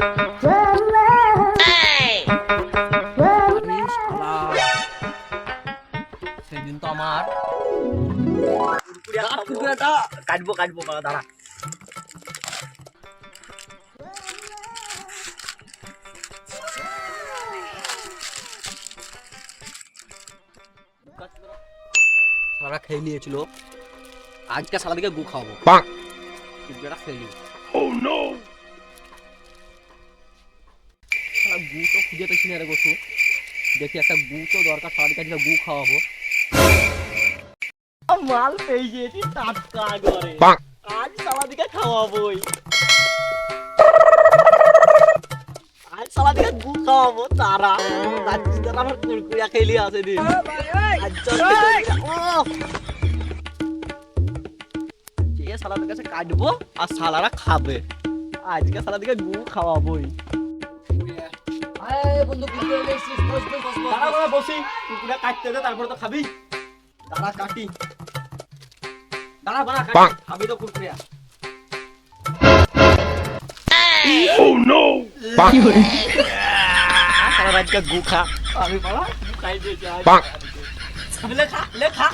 আরে শালা। সেদিন তো আমার কাটবো কাটবো দাঁড়া। সারা খেয়ে নিয়েছিল। আজকে সারা দিকে গু খাওয়াবো। খেয়ে নিয়ে গু তো খুঁজে পেয়েছি না রে গোসু দেখি একটা গু তো দরকার দিকে আজকে গু খাওয়াবো। মাল পেয়ে গিয়েছি টাটকা করে আজ সালাদিকে খাওয়াবোই। আজ সালাদিকে গু খাওয়াবো তারা। যাচ্ছি তারা আমার কুরকুরিয়া খেলি আছে দিন। আজ সালাদের কাছে কাটবো আর সালারা খাবে আজকে সালাদিকে গু খাওয়াবোই। বন্ধু কুকুরে এসেছিস বস বস বস দাঁড়া দাঁড়া বসি। কুকুরা কাটতে দে তারপরে তো খাবি। দাঁড়া কাটি। দাঁড়া বাড়া কাটি। খাবি তো কুরকুরিয়া সারা রাত গু খা। আমি বাবা গু খাই দিয়েছি আজ। খাবি লে খা।